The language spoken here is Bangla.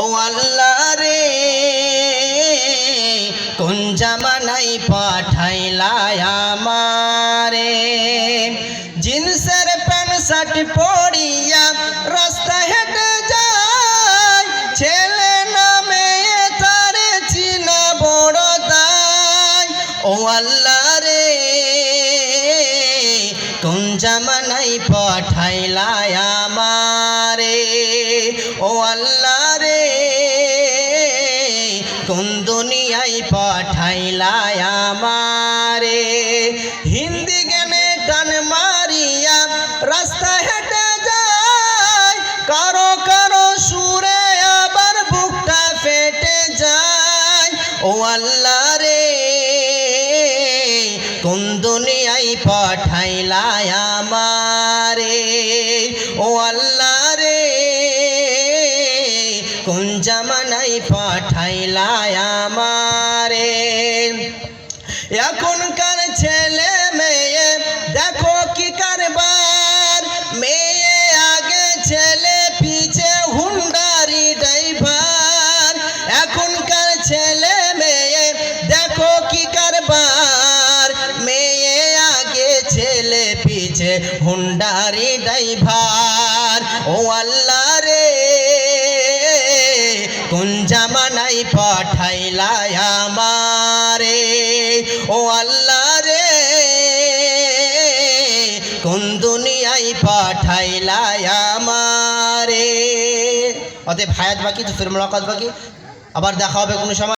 ও আল্লাহ রে, কোন জামানাই পাঠাইলা আমারে? জিন্সের প্যান্ট শার্ট পরিয়া রাস্তা হেঁটে যায় ছেলে নামে তারে চিনা বড় দায় ও আল্লাহ রে, কোন জামানাই পাঠাইলা আমারে? ও আল্লাহ রে, কোন দুনিয়ায় পাঠাইলা আমারে? হিন্দি গানে টান মারিয়া রাস্তা হেঁটে যায়, কারও কারও সুরে আবার বুকটা ফেটে যায়। ও আল্লাহ রে, কোন দুনিয়ায় পাঠাইলা আমারে? ও আল্লাহ রে কোন জামানাই পাঠাইলা আমারে। এখনকার ছেলে মেয়ে, দেখো কি কারবার। মেয়ে আগে ছেলে, পিছে হুন্ডারি ড্রাইভার। এখনকার ছেলে মেয়ে, দেখো কি কারবার। মেয়ে আগে ছেলে, পিছে হুন্ডারি ড্রাইভার। ও আল্লাহ রে কোন জামানাই পাঠাইলা আমারে। ও আল্লাহ রে, কোন দুনিয়াই পাঠাইলা আমারে। অতএব হায়াত বাকি তো ফির মোলাকাত বাকি। আবার দেখা হবে কোনো সময়।